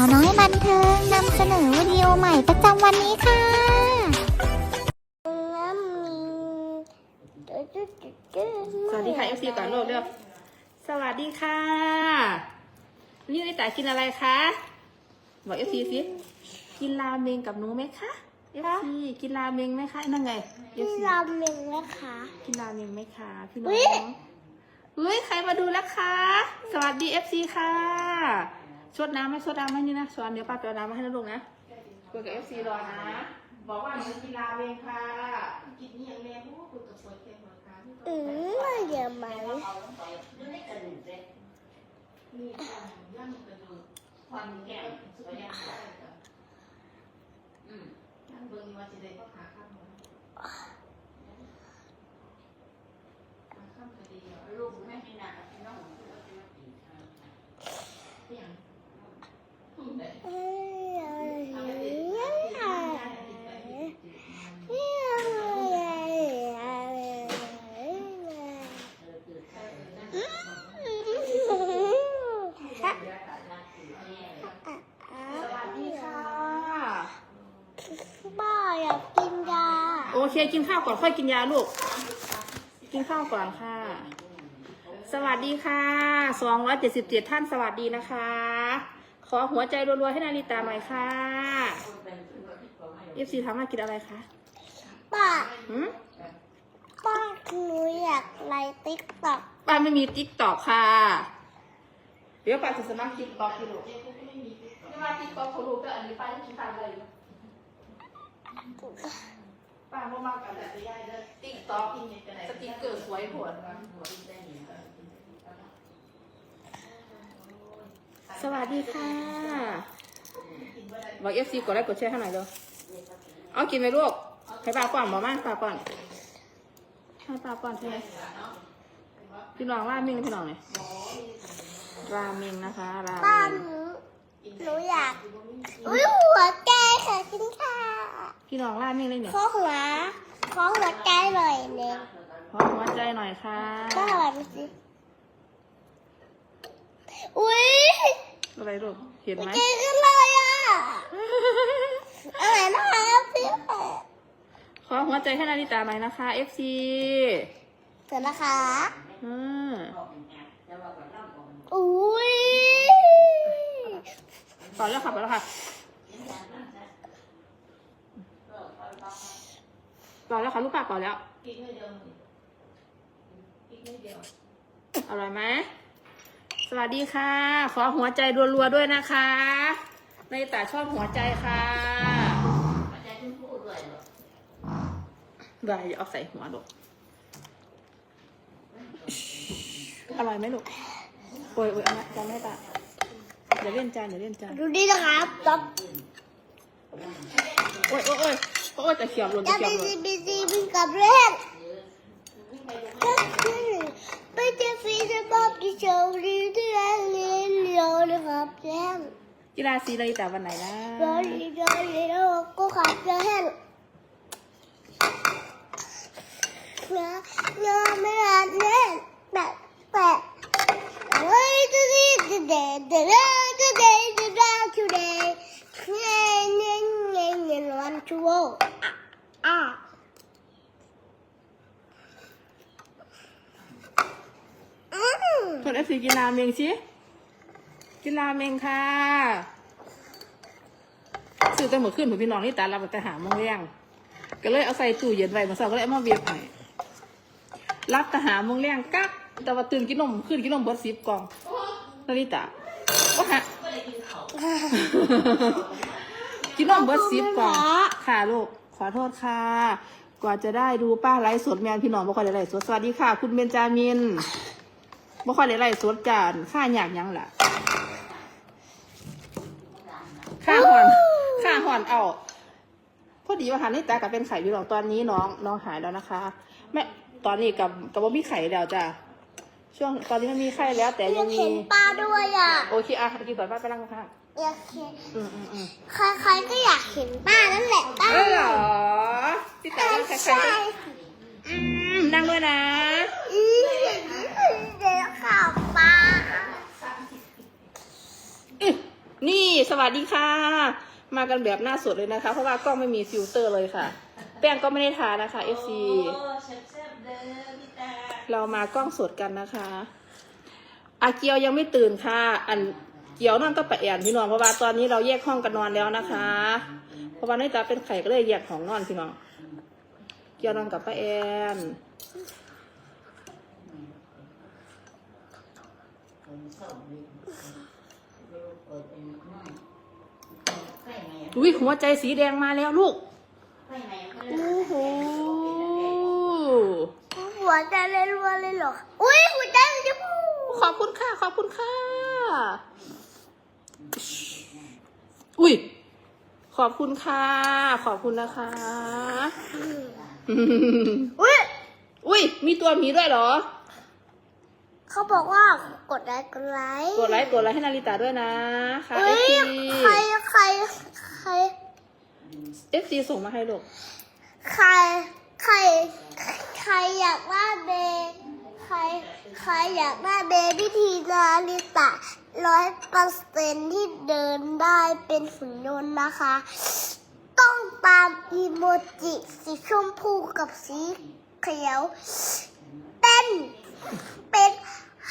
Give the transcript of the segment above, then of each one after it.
าวน้อยบันเทิงนำเสนอวิดีโอใหม่ประจำวันนี้ค่ะสวัสดีค่ะ FC ก่อนโลกเร็วสวัสดีค่ะวันนี่ลิตากินอะไรคะบอก FC สิกินราเมงกับหนูไหมคะ FC กินราเมงไหมคะนั่นไง FC ราเมงนะคะกินราเมงไหมคะพี่น้อุ๊อยงเฮ้ยใครมาดูแล้วคะ สวัสดี FC ค่ะ ชดน้ำไหมชดน้ำไหมนี่นะสวนเดี๋ยวป้าไปเอาน้ำมาให้นะลูกนะคุยกับ FC รอนะ บอกว่าหนูกินราเมงค่ะกินนี่อย่างแรงโอ้คุยกับสวยเก่งเหมือนกันอืมเยอะไหมนี่ค่ะย่างกระดูกควันแก้วสุดยอดเลยอืมย่างเบิ่งนี่ว่าสิได้ก็ขาข้ามหัวขาข้ามก็ดีอะลูกแม่ให้หนักพี่น้องเสียงอืมได้ เอ้ย เอาไสวัสดีค่ะป๊าอยากกินยาโอเคกินข้าวก่อนค่อยกินยาลูก กินข้าวก่อนค่ะ สวัสดีค่ะ สองร้อยเจ็ดสิบเจ็ดท่านสวัสดีนะคะ ขอหัวใจรัวๆให้นาริตาหน่อยค่ะเอฟซีถามว่ากินอะไรคะป้าหืมป้าหนูอยากไลฟ์ติ๊กต็อกป้าไม่มีติ๊กตอกค่ะ เดี๋ยวป้าจะสมัครติ๊กตอกอยู่ลูกไม่ว่าติ๊กตอกของลูกก็อันนี้ป้าจะกินทานเลยป้าบ่มากกันแต่ยายเด้อติ๊กตอกสติ๊กเกอร์สวยผล สวัสดีค่ะบอกเอฟซีกดไลค์กดแชร์ให้หน่อยเร็วเอากินไหมลูกให้ป้าก่อนบอกมาป้าก่อนให้ป้าก่อนใช่ไหมพี่น้องราเมงพี่น้องเนี่ยราเมงนะคะราป้าเมงหนูหนูอยากอุ้ยหัวใจค่ะกินค่ะพี่น้องราเมงเลยเนี่ยขอหัวขอหัวใจหน่อยเนี่ยขอหัวใจหน่อยค่ะป้าหันสิอุ้ยอะไร ลูก เห็นหัวไหมใจขึ้นเลยอะอะไรนะคะพี่ขอหัวใจให้นาริตาหน่อยนะคะ FC เสร็จนะคะอืมอุ้ยต่อแล้วค่ะต่อแล้วค่ะต่อแล้วค่ะลูกปากต่อแล้วอร่อยไหม สวัสดีค่ะ ขอหัวใจรัวๆด้วยนะคะนาริตาชอบหัวใจค่ะได้อย่าเอาใส่หัวลูกอร่อยไหมลูกโอ้ยโอ้ยเอามาจานไม่ตาเดี๋ยวเล่นจานเดี๋ยวเล่นจานดูนี่นะครับต๊อบโอ้ยโอ้ยโอ้ยโอ้ยจะเขียบหล่นจะจะเขีไปยบหล่นซีบีซีบินกับเล่นไปเจอฟีจะบอกที่โชว์ดี ที่แรงเรียนเร็วนะครับแจ้งกีฬาสีอะไรแต่วันไหนนะรอดีรอดีแล้วก็ขับเล่นเนื้อเนื้อไม่รัดเล่นแบบแบบเฮ้ยจะดีจะเด็ดจะเด็ดจะเด็ดจะเด็ดจะเด็ดเงี้ยเงี้ยเงี้ยเงี้ยวันชั่วอะ อืม คนเอฟ ซีกินราเมงสิกินราเมงค่ะซื้อแต่หมดขึ้นผมพี่น้องนี่ตาเราไปหาโมงเรียงก็เลยเอาใส่ตู้เย็นไว้มาสองก็เลยเอามาเบียบให้รับทหารโมงเรียงกักแต่ว่าตื่นกินนมขึ้นกินนมเบิดสิบกล่องนาริตาโอ้ฮะกินนมเบิร์ดซิปก่อนค่ะลูกขอโทษค่ะ กว่าจะได้ดูป้าไลฟ์สดแมนพี่น้องบ่ค่อยได้ไลฟ์สดสวัสดีค่ะ คุณเบนจามิน บ่ค่อยได้ไลฟ์สดจานค่าหยากหยังล่ะค่าหอนค่าหอนเอาพอดีว่าหันนี่ตากับเป็นไข่พี่น้องตอนนี้น้องน้องหายแล้วนะคะแม่ตอนนี้กับกับว่ามีไข่แล้วจ้ะช่วงตอนนี้มันมีไข่แล้ว แต่อยัยางกมีเห็นปลาด้วยอะโอเคอะกินก่อนป้าไปนั่งข้างอยากเห็นอืมอืมอืมใครๆก็อยากเห็นป้านั่นแหละป้าเออเหรอพี่ตาว่าใครใช่ๆอืมนั่งด้วยนะอืม เดี๋ยวข่าวปลาอิ๊ะนี่สวัสดีค่ะ มากันแบบหน้าสดเลยนะคะ เพราะว่ากล้องไม่มีฟิลเตอร์เลยค่ะ แป้งก็ไม่ได้ทานะคะ FC เรามากล้องสดกันนะคะอาเกียวยังไม่ตื่นค่ะ อันเกียวนอนก็ไปแอนพี่น้องเพราะว่าตอนนี้เราแยกห้องกันนอนแล้วนะคะ เพราะว่าน้อยตาเป็นไข่ก็เลยแยกของนอนพี่น้องเกียวนอนกับป้าแอน อุ้ยหัวใจสีแดงมาแล้วลูกโอ้โหโอ้หัวใจเลยรัวเลยเหรออุ้ยหัวใจมันจะพูขอบคุณค่ะ ขอบคุณค่ะ อุ้ย ขอบคุณค่ะ ขอบคุณนะคะอุ้ย อุ้ย มีตัวหมีด้วยเหรอ เขาบอกว่ากดไลค์กดไลค์กดไลค์กดไลค์ให้นาริตาด้วยนะค่ะอุ้ย FC ใครใครใคร FC ส่งมาให้ลูกใครใครใครอยากได้เบใครใครอยากได้เบวิธีนาริตะร้อยเปอร์เซ็นที่เดินได้เป็นหุ่นยนต์นะคะ ต้องตามอีโมจิสีชมพูกับสีเขียวเต้นเป็น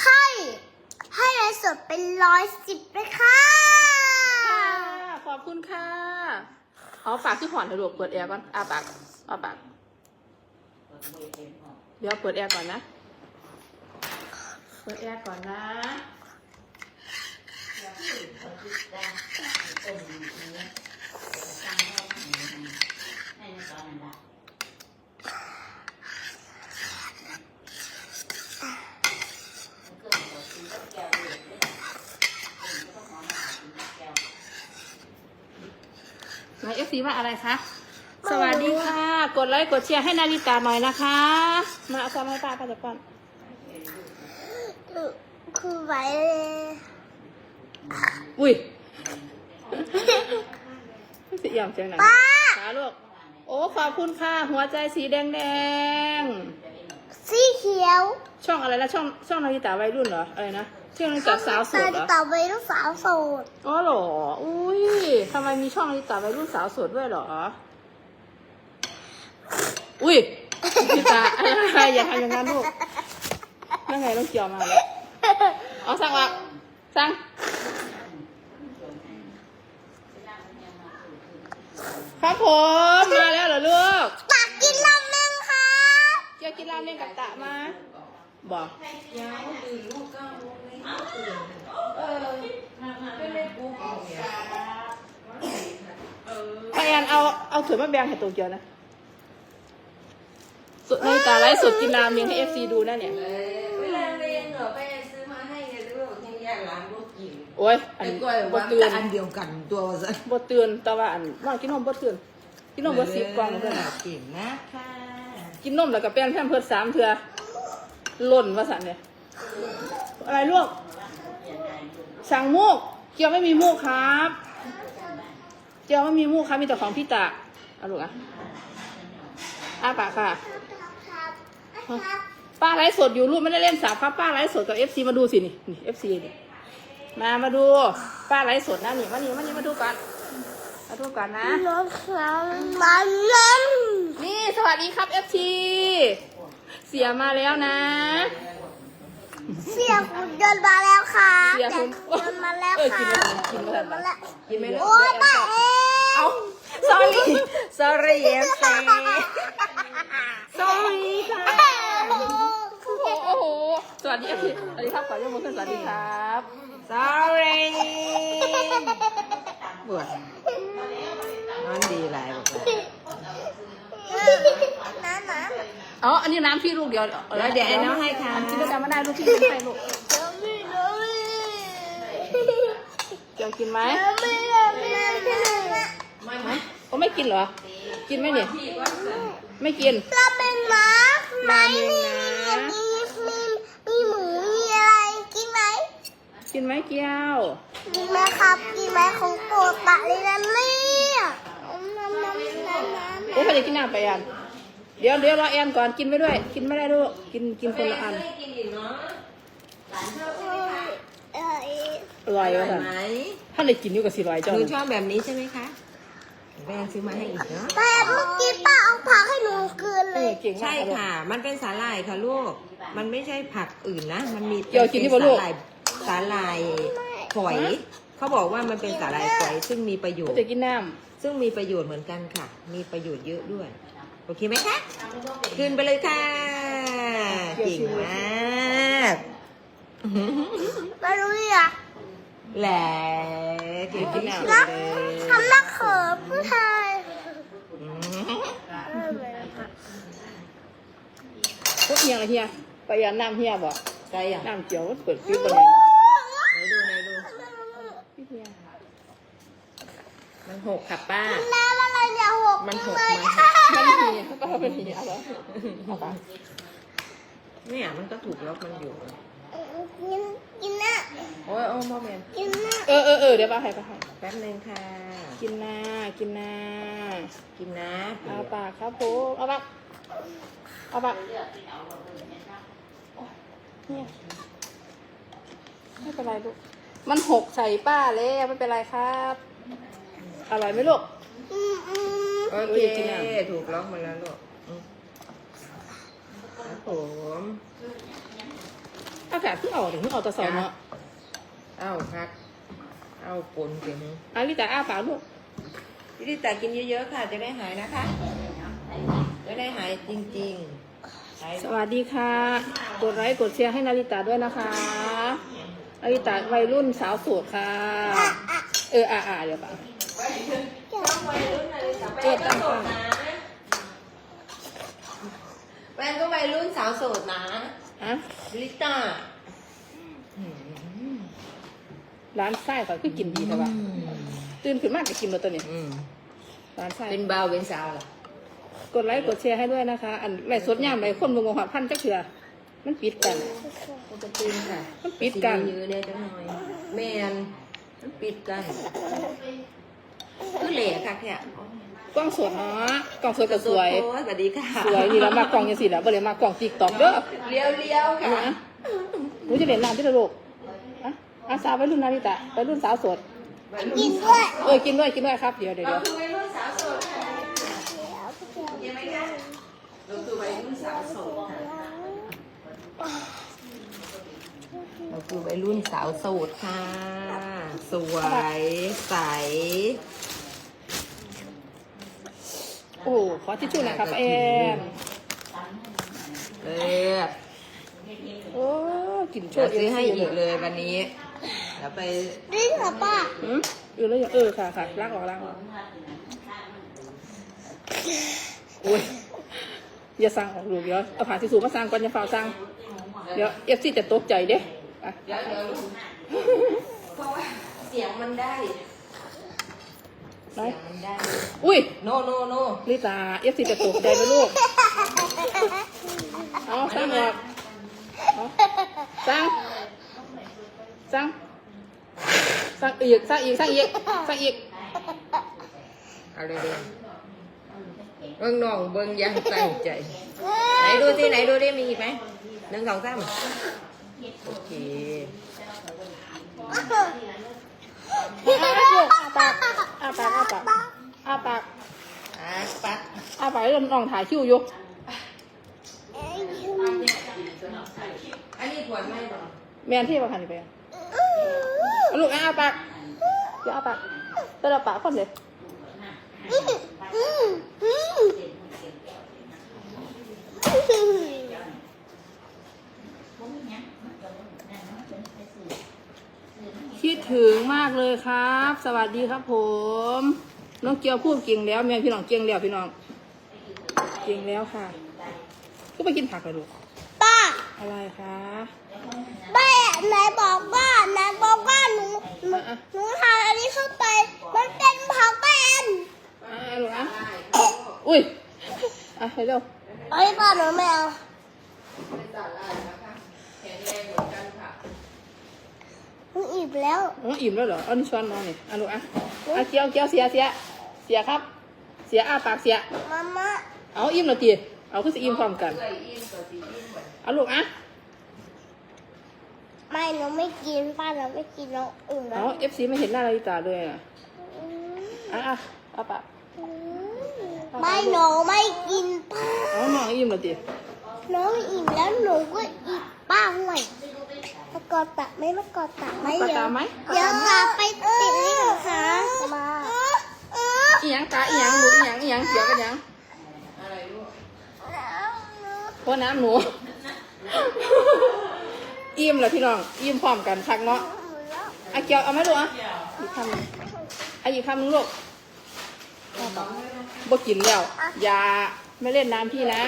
ให้ให้ไลฟ์สดเป็นร้อยสิบเลยค่ะค่ะขอบคุณค่ะ เอาฝากที่ผ่อนเถอะลูกเปิดแอร์ก่อนอาปากอาปาก เดี๋ยวเปิดแอร์ก่อนนะ เปิดแอร์ก่อนนะนายเอฟ ซีว่าอะไรคะ สวัสดีค่ะ กดไลค์กดแชร์ให้นาริตาหน่อยนะคะ มาเอาซองให้ป้าป้าจะก่อนคือไว้อุ้ยเสียงเสียงไหนป้าขาลูก โอ้ ขอบคุณค่ะ หัวใจสีแดงแดง สีเขียวๆช่องอะไรนะช่องช่องนาริตาวัยรุ่นเหรอ อะไรนะ ช่องนาริตาสาวโสดเหรอต่อไปลูกสาวโสดอ๋อเหรอ อุ้ยทำไมมีช่องนาริตาวัยรุ่นสาวโสดด้วยเหรอ อุ้ยนาริตาอย่าทำอย่างนั้นลูกนั่นไงต้องเกี่ยวมาแล้วเอาสั่งละสั่งครับผมมาแล้วเหรอลูกตักกินราเมงค่ะเกี่ยวกินราเมงกับตะมา บอกพยานเอาเอาถั่วมะแบงให้ตัวเกียวนะสดในตาไลฟ์สดกินราเมงให้เอฟซีดูนะเนี่ยเวลาเรียนเหรอไปซื้อมาให้ไงลูกยังอยากร้านพวกกินโอ้ยอันไอ้กล้วยบ่ว่าเตือนอันเดียวกันตัวซะบ่เตือนแต่ว่าอันว่ากินนมบ่เตือนกินนมบ่สิบกล่องเพื่อนน่ะเก่งนะค่ะกินนมแล้วก็แป้งแพมเพิร์สสามเทือ หล่นว่าสันเนี่ยอะไรลูก สั่งมูก เกียวไม่มีมูกครับ เกียวไม่มีมูกครับ มีแต่ของพี่ตาเอาลูกอะอ้าปากค่ะ ป้าไลฟ์สดอยู่รูปไม่ได้เล่นสาวครับป้าไลฟ์สดกับเอฟซีมาดูสินี่นี่เอฟซีนี่มามาดูป้าไลฟ์สดนะนี่มานี่มานี่มาดูก่อนมาดูก่อนนะน้องสาวมันนั่นนี่สวัสดีครับเอฟซี เสียมาแล้วนะ เสียหุ่นยนต์มาแล้วค่ะเสียหุ่นหุ่นยนต์มาแล้วเออกิค่ะนไม่ทันกินไม่ทันมาแล้วกินไม่ได้โอ้ยป้าเอเอาง sorry sorry เอฟซี sorry ค่ะโอ้โหโอ้โหสวัสดีเอฟซีสวัสดีครับขอยกมือขึ้นสวัสดีครับ sorry ปวดนอนดีหลายบอกเลย น้ำน้ำ อ๋ออันนี้น้ำพี่ลูกเดียวแล้วเดี๋ยวไอ้น้องให้ค่ะอันกินด้วยกันไม่ได้ลูกพี่กินให้ลูกน้ำไม่น้ำไม่เกียวกินไหมน้ำไม่น้ำไม่น้ำไม่น้ำไหมโอ้ไม่กินเหรอ กินไหมเนี่ยไม่กินเราเป็นหมาไหมราเมงนะมีมีมีหมูมีอะไรกินไหมกินไหมเกียวกินไหมครับกินไหมของโปรดปะเลยนะเนี่ยน้ำน้ำน้ำน้ำโอ้ใครจะกินน้ำไปอัน เดี๋ยวเดี๋ยวรอแอนก่อนกินไปด้วย กินไม่ได้ลูกกินกินคนละอันไม่กินอีกเนาะเอออร่อยอว่ะร่อยค่ะไหมถ้าได้กินอยู่กับสิร้อยหเจ้านูชอบแบบนี้ใช่ไหมคะแม่ซื้อมาให้อีกเนาะแต่เมื่อกี้ป้าเอาผักให้หนูคืนเอเลอย เก่งมากใช่ลูกค่ะ มันเป็นสาหร่ายค่ะลูก มันไม่ใช่ผักอื่นนะ มันมีเกี่ยวกินนี่บ่ลูก สาหร่ายสาหร่ายฝอย เขาบอกว่ามันเป็นสาหร่ายฝอยซึ่งมีประโยชก็น์ จะกินน้ซึ่งมีประโยชน์เหมือนกันค่ะ มีประโยชน์เยอะด้วย โอเคไหมคะขึ้นไปเลยค่ะเก่งมากมารู้ยังแหละเก่งที่สุดเลยทำหน้าเขินผู้ชายอืมำพวกเฮียอะไรเฮียไปยานน้ำเฮียบ่ใจอะน้ำเจียวเปิดฟิวบนนี้ไหนดูไหนดูพี่เฮียมันหกค่ะป้า มันหกมันหค่ะกมันเฮีก็เป็นเฮีเอาเหรอเอาไปเนี่ยมันก็ถูกล็อกมันอยู่กินกินนะโอ้ยโอ้โมเมนกินนะเออเออเออเดี๋ยวป้าให้ป้าให้แป๊บนึงค่ะ กินนากินนากินนะเอาปากครับผมเอาปากเอาปากเนี่ยไม่เป็นไรลูกมันหกใส่ป้าแล้วไม่เป็นไรครับ อร่อยไหมลูกอืม โออุ้เคยกินอะถูกล็อกมาแล้วลูกอืมครับผมอากาศเพิ่งออกถึงเพิ่งออกแตะสองเนาะเอ้าครับ เอาปนเก่งอาลิตาอ้าปากลูกพี่ดิตากินเยอะๆค่ะ จะได้หายนะคะ จะได้หายจริงๆหายสวัสดีค่ะ กดไลค์กดแชร์ให้นาริตาด้วยนะคะนาริตาวัยรุ่นสาวโสดค่ะ เอออ่าอ่าเดี๋ยวป่ะ เจ็ดตั้งก่อนนะแฟนก็วัยรุ่นสาวโสดนะ ฮะลิต้าร้านไส้ก่อนคือกินดีแต่ว่าตื่นขึ้นมากก็กินมาตัวนี้อืมร้านไส้เป็นเบาเป็นสาวเหรอกดไลค์กดแชร์ให้ด้วยนะคะ อันไรสดย่ามไรคนบงงหัดพันจักเถื่อมันปิดกันมันจะตื่นค่ะมันปิดกันยืนเนี่ยจังหน่อยแมนมันปิดกันคือเหล่ค่ะแค่ กล้องสดเนาะกล้องสดก็สวย โอ้สวัสดีค่ะสวยนี่แล้วมากล้องยังสิแล้วบ่เลยมากล้องติ๊กต็อกเด้อเลี้ยวเลี้ยวๆอันค่ะนี้นะหนูจะเล่นน้ำที่ระลูกอะอาสาววัยรุ่นนาริตะวัยรุ่นสาวโสดกินด้วยเออกินด้วยกินด้วยครับเดี๋ยวเดี๋ยวเราเดี๋ยวคือวัยรุ่นสาวโสดค่ะยังไม่ได้เราคือวัยรุ่นสาวโสดค่ะเราคือวัยรุ่นสาวโสดค่ะ สวยใส โอ้ขอทิชชู่หน่อยครับแอนเออโอ้กินโชจะว์ซื้อให้เออีกเลยวันนี้แล้วไปนี่ค่ะป้าอืมเออแล้วยังเออค่ะค่ะล้างออกล้างออกโอ้ยอย่าสั่งออกลูกเดี๋ยวเอาผ่าทิชชู่มาสั่งก่อนอย่าฝ่าสั่งเดี๋ยวเอฟซีจะตกใจเด้อะ เดี๋ยวเดี๋ยวเพราะว่าเสียงมันได้ ไหนเสียงมันได้อุ้ยโนโนโนลิตาเอฟซีจะตกใจไหมลูก เอาสั่งออกเอาสั่งสั่งสั่งอีกสั่งอีกสั่งอีกสั่งอีกเอาเลยเดี๋ยวเบิ้งน้องเบิ้งอยังตั้งใจ ไหนดูสิไหนดูดิมีอีกไหมหนึ่งสองสามโอเค อาปากอาปากอาปากอาปาก อะปัด อาปากแล้วน้องถ่ายคิวอยู่อันนี้ขวดไม่หรอแมนที่ประคันไปลูกอาปากเยอาปากเดี๋ยวเราปากคนเลยคิดถึงมากเลยครับ สวัสดีครับผม น้องเกียวพูดเก่งแล้วแม่พี่น้องเก่งแล้วพี่น้อง เก่งแล้วค่ะก็ไปกินผักเลยลูกป้าอะไรคะแม่ไหนบอกว่าไหนบอกว่าหนูหนูหนูทานอันนี้เข้าไป มันเป็นผักเป็นอ่าลูกอะอุ้ยอะเร็วเอ้ยป้าหนูไม่เอาหนูอิ่มแล้วอ๋ออิ่มแล้วเหรอเอานี่ช้อนนอนนี่อะลูกอะอะเกียวเกียวเสียเสียเสียครับ เสียอ้าปากเสียมาม่า เอาอิ่มแล้วตีเอาคือสิอิ่มพร้อมกันเอาลูกอะ ไม่หนูไม่กินป้าหนูไม่กินน้องอื่นนะเอ้าเอฟซีไม่เห็นหน้านาริตาเลยอะอืมอะอะเอาปะอืมไม่หนูไม่กินป้า เอาน้องอิ่มแล้วดิน้องอิ่มแล้วหนูก็อิ่มป้าห่วยมากอดตักไหมมากอดตักไหมปากเดี๋ยตาวไหมเดี๋ยวพาไปติดนี่ค่ะมา อีหยังตาอีหยังหนูอีหยังอีหยังเกี่ยวกันหยัง เพราะน้ำหนู อิ่มแล้วพี่น้อง อิ่มพร้อมกันคักเนาะอะเกียวเอาไหมลูกอะอีกคำหนึ่งอะอีกคำหนึงลูกบ่กินแล้ว อย่าไม่เล่นน้ำพี่นะ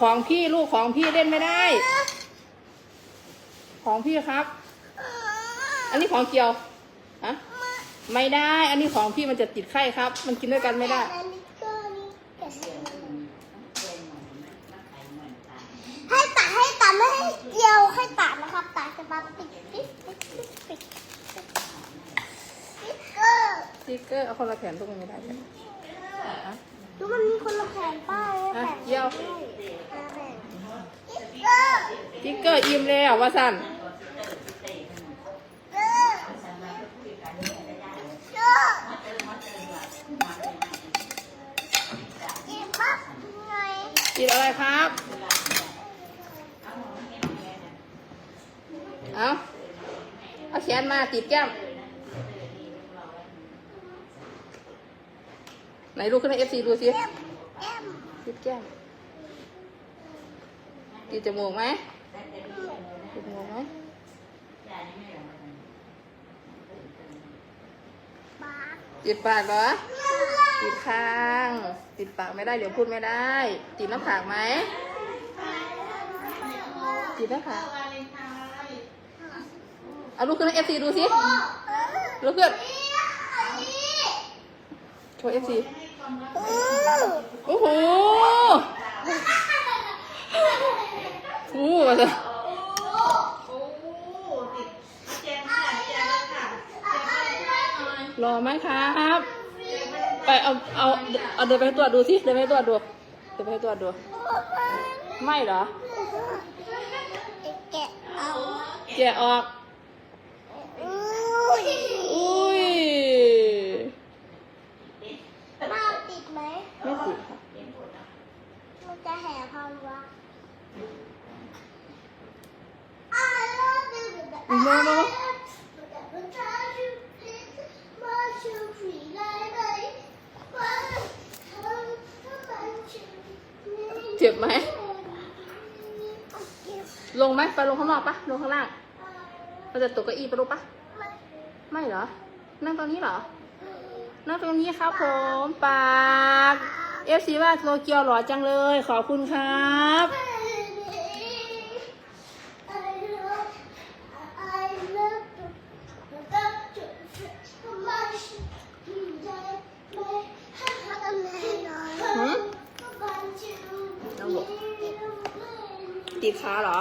ของพี่ลูกของพี่เล่นไม่ได้ ของพี่ครับ อันนี้ของเกียวฮะไม่ได้ อันนี้ของพี่มันจะติดไข้ครับ มันกินด้วยกันไม่ได้ ให้ตัดให้ตัดไม่ให้เกี่ยวให้ตัดนะครับตัดจะ มาปิดปิดปิดปิดปิดปิดเกอร์สติ๊กเกอร์เอาคนละแผ่นทุกคนไม่ได้ใช่ไหมอะดูมันมีคนละแผ่นป้ายอะแผ่นเกี่ยวสติ๊กเกอร์สติ๊กเกอร์อิ่มแล้วว่าสั่นเกอร์เกอร์กินปั๊บไง กินอะไรครับ เอาเอาแขนมาติดแก้ม ไหนลูกขึ้นให้เอฟซีดูสิติดแก้มติดจมูกไหมติดจมูกไหมติดปากเหรอ ติดคาง ติดปากไม่ได้เดี๋ยวพูดไม่ได้ ติดหน้าผากไหมติดหน้าผาก เอาลูกขึ้นให้เอฟซีดูสิลูกขึ้นโชว์เอฟซีโอ้โหโอ้โหมาสิรอไหมครับ ไปเอาเอาเอาเดินไปให้ตัวจดูสิเดินไปให้ตัวจดูเดินไปให้ตัวจดู ไม่เหรอแกะเอาแกะออก อุ้ย อุ้ย ป้าติดไหม ไม่ติดค่ะ มันจะแห่พันวะ I love you อีกโมโม เจ็บไหม ลงไหมไปลงข้างนอกปะลงข้างล่างเรา จะตกเก้าอี้ไปลูกปะไม่เหรอ นั่งตรงนี้เหรอ นั่งตรงนี้ครับผมปากเอฟซีว่าโตเกียวหล่อจังเลย ขอบคุณครับหืมติดขาเหรอ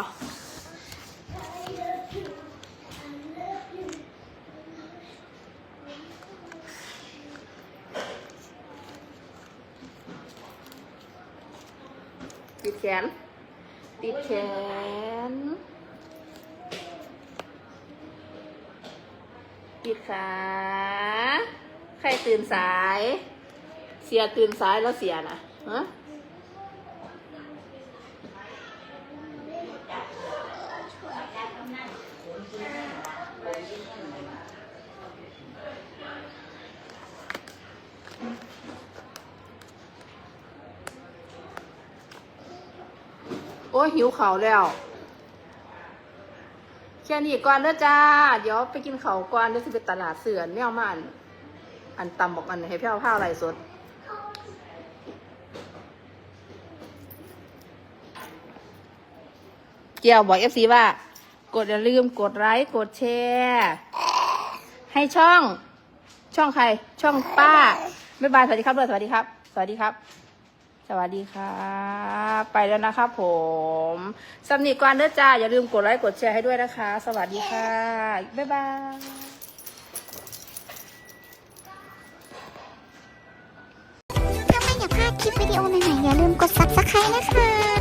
ติดแขน ติดแข น ปิดขา ใครตื่นสาย เสียตื่นสายแล้วเสียนะฮะ หิวเขาวแล้วแค่นี้ก่อนเด้อจ้า เดี๋ยวไปกินเขาวก่อนเดี๋ยวจะไปตลาดเสือนแนวมาอันอันตำบอกอันให้เพี่เอาผ้าอะไรสดเกี่ยวบอกเอฟซีว่า กดอย่าลืมกดไลค์กดแชร์ให้ช่อง ช่องใคร ช่องป้า บ๊ายบาย สวัสดีครับด้วยสวัสดีครับ สวัสดีครับ สวัสดีครับไปแล้วนะครับผมสำนีก่อนเด้อจ้า อย่าลืมกดไลค์กดแชร์ให้ด้วยนะคะ สวัสดีค่ะ บ๊ายบายถ้าไม่อยากพลาดคลิปวิดีโอใหม่ๆอย่าลืมกด subscribe นะคะ